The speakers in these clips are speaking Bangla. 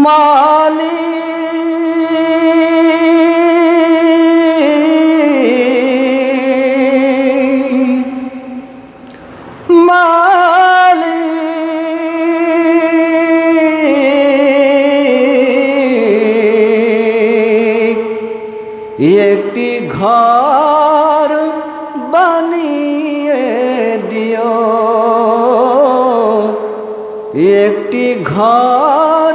মালি একটি ঘর বানিয়ে দিও। একটি ঘর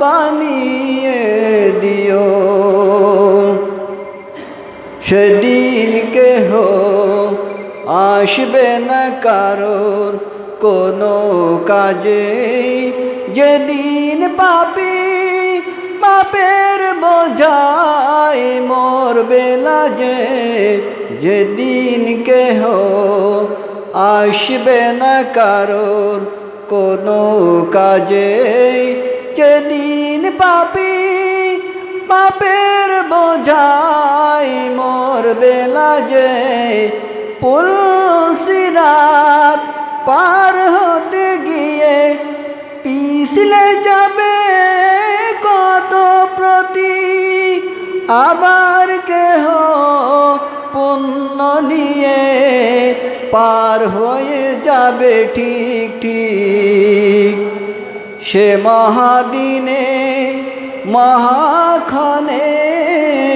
বানিয়ে দিও। সেদিন কেহ আসবে না কারোর কোনো কাজে যেদিন পাপি পাপের বোঝায় মোর বেলা যে যেদিন কেহ আসবে না কারোর কোনো কাজে যেদিন পাপি, পাপের বোঝাই মোর বেলা যে পুলসিরাত পার হতে গিয়ে পিছলে যাবে কত প্রতি। আবার কেহ পুণ্য নিয়ে পার হয়ে যাবে ঠিক ঠিক সে মহাদিনে, মহাখনে,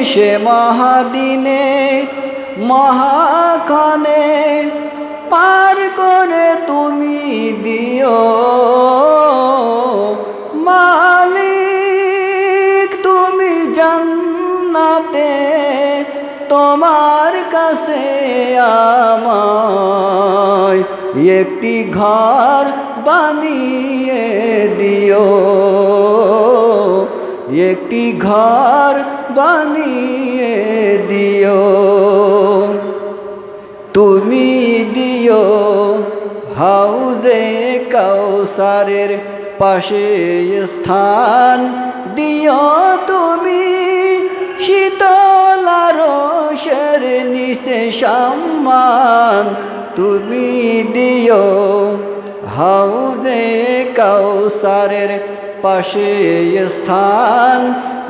সে মহাদিনে, মহাখনে পার করে তুমি দিও মালিক। তুমি জান্নাতে তোমার কাছে আমায় একটি ঘর বানিয়ে দিও। একটি ঘর বানিয়ে দিও। তুমি দিও হাউজে কাউসারের পাশে স্থান। দিও তুমি শীতলার নিচে সম্মান। তুমি দিও হাউজে কাউসারের পাশে স্থান।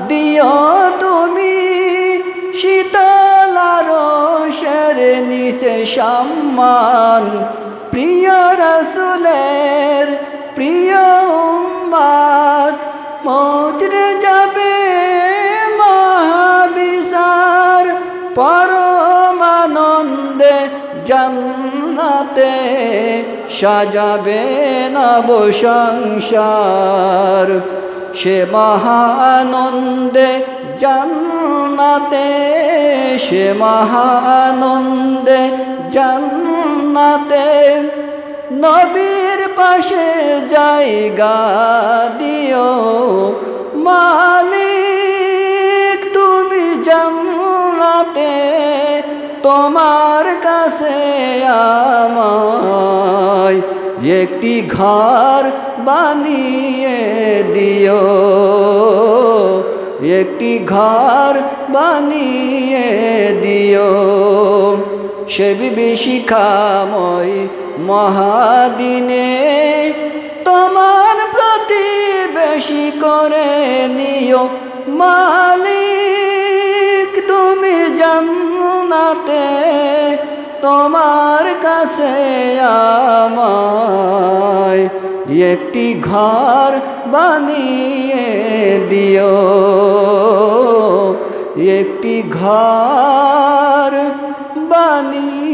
দিও তুমি শীতলার শের নিচে সম্মান। প্রিয় রসুলের প্রিয় উম্মাদ মৌতরে যাবে মহাবিসার পরমানন্দে জান্নাতে সাজাবে নব সংসার সে মহানন্দে জান্নাতে, সে মহানন্দে জান্নাতে। নবীর পাশে জায়গা দিও মালিক, তুমি জান্নাতে তোমার কাছে আমায় একটি ঘর বানিয়ে দিও। একটি ঘর বানিয়ে দিও। সে বিভীষিকাময় মহাদিনে তোমার প্রতি বেশি করে নিও। মালিক, তুমি জান্নাতে তোমার কাছে আমায় একটি ঘর বানিয়ে দিও। একটি ঘর বানিয়ে